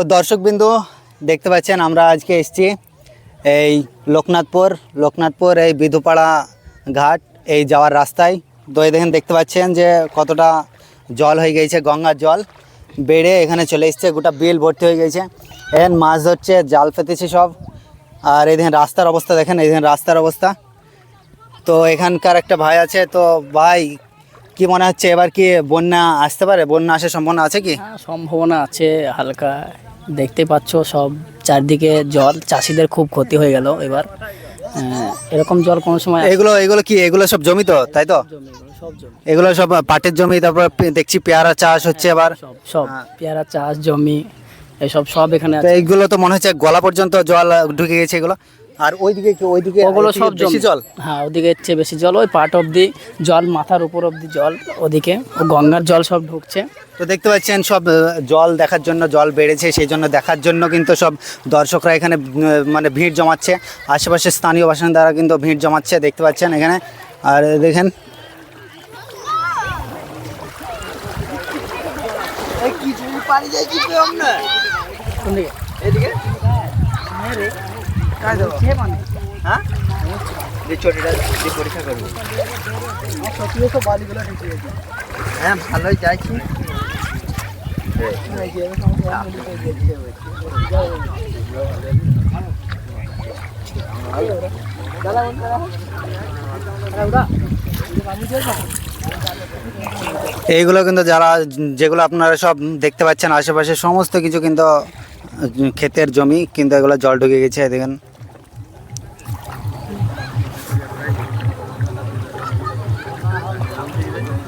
তো দর্শকবিন্দু, দেখতে পাচ্ছেন আমরা আজকে এসছি এই লোকনাথপুর লোকনাথপুর এই বিধুপাড়া ঘাট, এই যাওয়ার রাস্তায়। তো দেখেন, দেখতে পাচ্ছেন যে কতটা জল হয়ে গেছে, গঙ্গার জল। বেড়ে এখানে চলে এসছে, গোটা বিল ভর্তি হয়ে গেছে। এখন মাছ ধরছে, জাল পেতেছে সব। আর এই দেখেন, রাস্তার অবস্থা দেখেন, এই দেখেন রাস্তার অবস্থা। তো এখানকার একটা ভাই আছে, তো ভাই, কি মনে হচ্ছে এবার কি বন্যা আসতে পারে? বন্যা আসার সম্ভাবনা আছে কি? হ্যাঁ সম্ভাবনা আছে, হালকা। দেখতে পাচ্ছ সব চারদিকে জল চাষিদের খুব ক্ষতি হয়ে গেল এবার। এরকম জল কোনো সময় এগুলো এগুলো কি? এগুলো সব জমি তো তাই তো? এগুলো সব এগুলো সব পাটের জমি তারপর দেখছি পেয়ারা চাষ হচ্ছে আবার। সব সব পেয়ারা চাষ জমি এসব সব এখানে এগুলো আছে। এইগুলো তো মনে হচ্ছে গলা পর্যন্ত জল ঢুকে গেছে এগুলো। আর ওইদিকে কি ওইদিকে ওগুলো সব বেশি জল। হ্যাঁ ওদিকে হচ্ছে বেশি জল। ওই পাট অব্দি জল মাথার উপর অব্দি জল ওদিকে ও গঙ্গার জল সব ঢুকছে। তো দেখতে পাচ্ছেন সব জল দেখার জন্য জল বেড়েছে সেই জন্য দেখার জন্য কিন্তু সব দর্শকরা এখানে মানে ভিড় জমাচ্ছে। আশেপাশে স্থানীয় বাসিন্দারা কিন্তু ভিড় জমাচ্ছে দেখতে পাচ্ছেন এখানে। আর দেখেন। কোন দিকে হ্যাঁ? চটিটা যে পরীক্ষা করব। হ্যাঁ ভালোই যাইছি। এইগুলো কিন্তু যারা যেগুলো আপনারা সব দেখতে পাচ্ছেন আশেপাশে সমস্ত কিছু কিন্তু ক্ষেতের জমি কিন্তু এগুলো জল ঢুকে গেছে এই দেখেন।